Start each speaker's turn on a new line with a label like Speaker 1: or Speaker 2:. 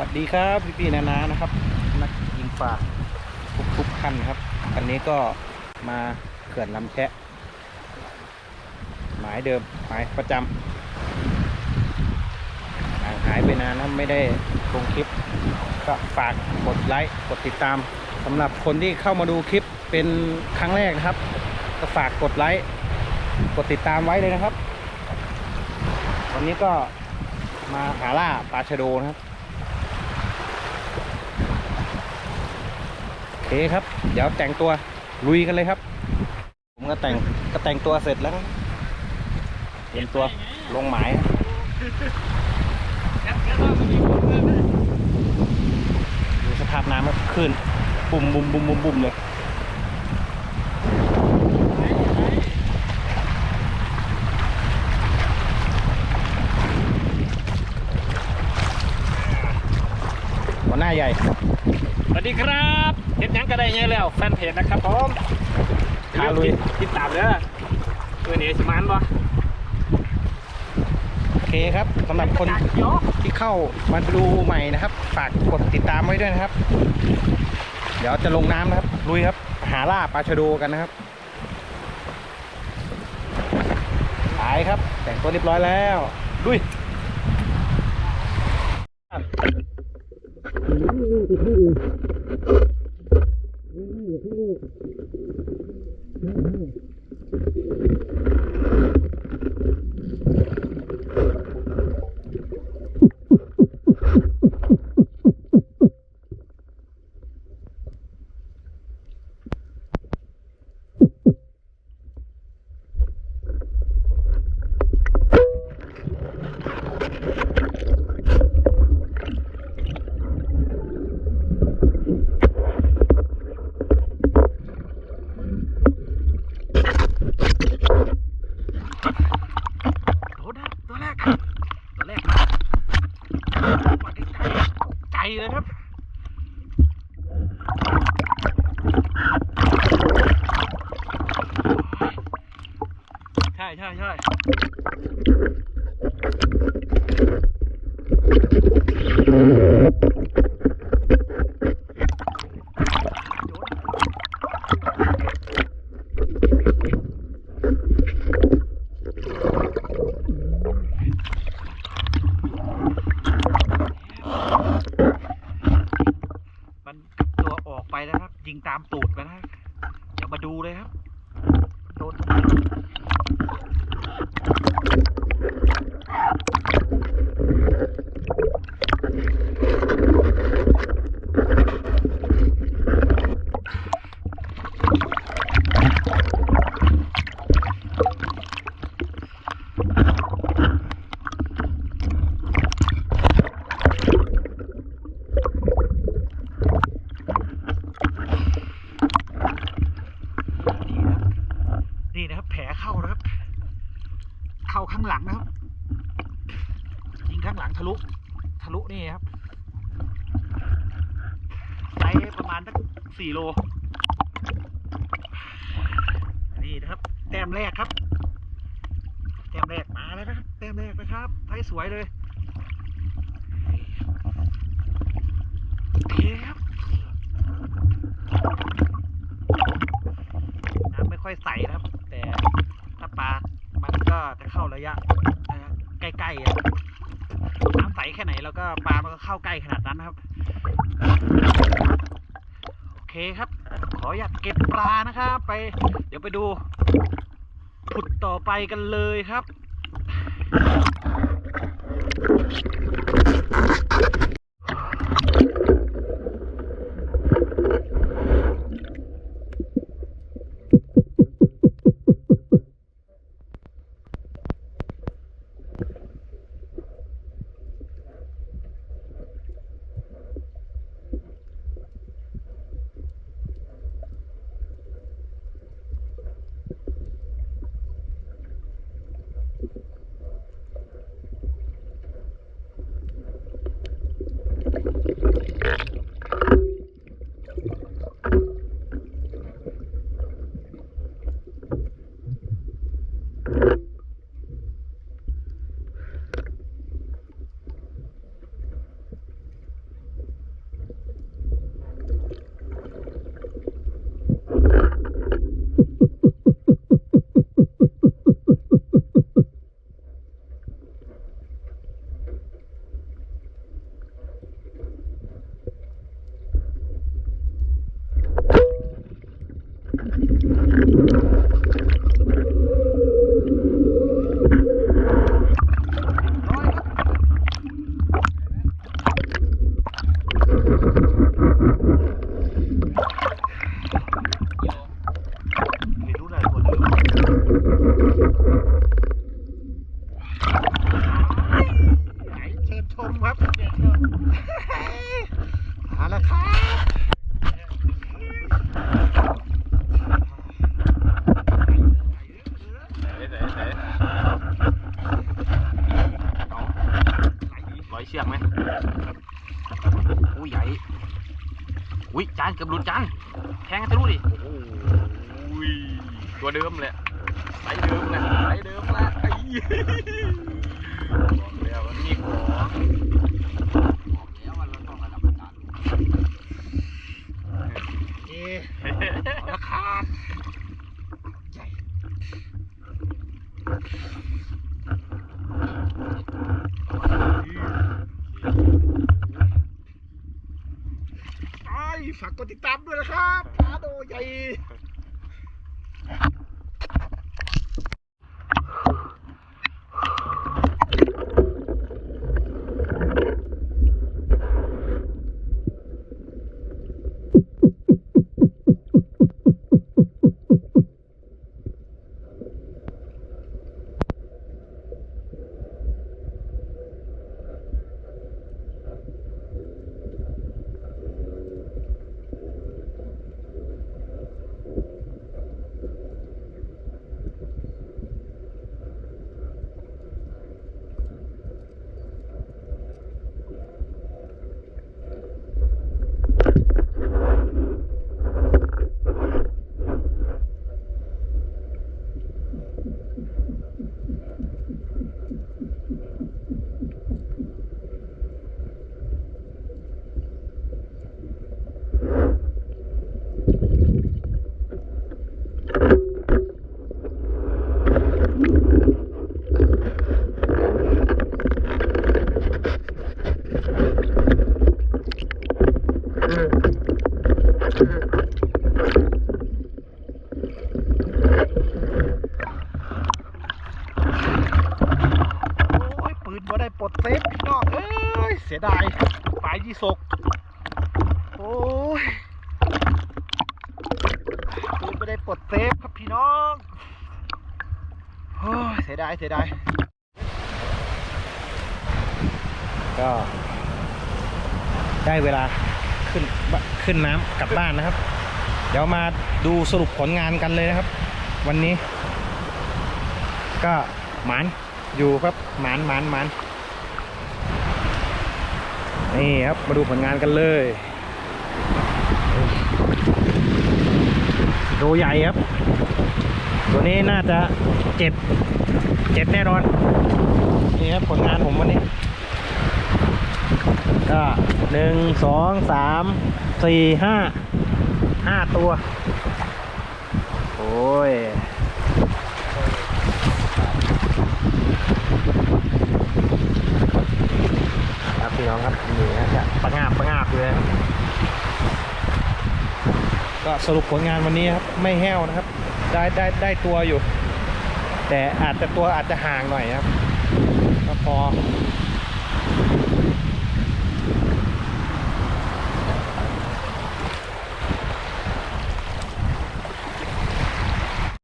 Speaker 1: วัสดีครับพี่พี่ๆนานานะครับ นักยิงฝาทุกทุกๆท่านครับคันนี้ก็มาเขื่อนลำแชะ หมายเดิมหมายประจำห่างหายไปนานนะไม่ได้ลงคลิป ก็ฝากกดไลค์กดติดตามสำหรับคนที่เข้ามาดูคลิปเป็นครั้งแรกนะครับ ก็ฝากกดไลค์กดติดตามไว้เลยนะครับ วันนี้ก็มาหาล่าปลาชะโดนะครับ โอ เคครับ เดี๋ยวแต่งตัวลุยกันเลยครับ ผมก็แต่งก็แต่งตัวเสร็จแล้วเตรียมตัวลงหมายดูสภาพน้ำขึ้นบุ่มบุ่มบุ่มบุ่มบุ่มเลยหัวหน้าใหญ่
Speaker 2: สวัสดีครับเห็นยัง ก็ได้ไงแล้วแฟนเพจนะครับผม
Speaker 1: พาลุย
Speaker 2: ติดตามเด้อตัวนี้สมานบ่
Speaker 1: โอเคครับสำหรับคน
Speaker 2: เดี๋ยว
Speaker 1: ที่เข้ามาดูใหม่นะครับ ฝากกดติดตามไว้ด้วยนะครับ เดี๋ยวจะลงน้ำนะครับ ลุยครับ หาล่าปลาชะโดกันนะครับไปครับ แต่งตัวเรียบร้อยแล้ว ลุยโดนนะครับตัวแรกตัวแรกมามาใกล้ๆใจเลยครับ
Speaker 2: ใช่ใช่ใช่
Speaker 1: มันกลับตัวออกไปแล้วครับ ยิงตามตูดไปนะครับเดี๋ยวมาดูเลยครับ โดนตรงไหนนี่นะครับ แผลเข้านะครับ เข้าข้างหลังนะครับยิงข้างหลังทะลุ ทะลุนี่ครับไซส์ประมาณสักสี่โล นี่นะครับ แต้มแรกครับ แต้มแรกมาแล้วนะครับ แต้มแรกนะครับไซส์สวยเลยเคครับน้ำไม่ค่อยใสนะครับ แต่ถ้าปลา ก็จะเข้าระยะใกล้ๆอะน้ำใสแค่ไหนแล้วก็ปลามันก็เข้าใกล้ขนาดนั้นนะครับ โอเคครับ ขออยากเก็บปลานะครับไป เดี๋ยวไปดูผุดต่อไปกันเลยครับ
Speaker 3: ชือ
Speaker 2: กไหมอุ้ยใหญ่ อุ้ยจานเกือบหลุดจานแทงทะลุดิโอ้ยตัวเดิมเลยไซส์เดิมเลยไซส์เดิมละไอ้บอกแล้วมันมีของบอกแล้วว่าเราต้องระดับอาจารย์
Speaker 3: เอ๊ะเอาละครับใหญ่ไอ้ ฝากกดติดตามด้วยนะครับปลาโดใหญ่ โอ้ยปืน บ่ได้ปลดเซฟพี่น้องเอ้ยเสียดายปลายยี่สกโอ้ยไม่ได้ปลดเซฟครับพี่น้องโอ้ยเสียดายเสียดาย
Speaker 1: ก็ ได้เวลาขึ้นขึ้นน้ำกลับบ้านนะครับ เดี๋ยวมาดูสรุปผลงานกันเลยนะครับ วันนี้ ก็หมาน อยู่ครับหมานหมานหมานนี่ครับมาดูผลงานกันเลยโดใหญ่ครับ ตัวนี้น่าจะเจ็ดเจ็ดแน่นอน นี่ครับผลงานผมวันนี้ ก็หนึ่งสองสามสี่ห้าห้าตัว โอ้ย ครับ พี่น้องครับนี่นะจะประงาบประงาบเลยนะครับก็สรุปผลงานวันนี้ครับไม่แห้วนะครับ ได้ได้ได้ตัวอยู่ แต่อาจจะตัวอาจจะห่างหน่อยนะครับก็พอ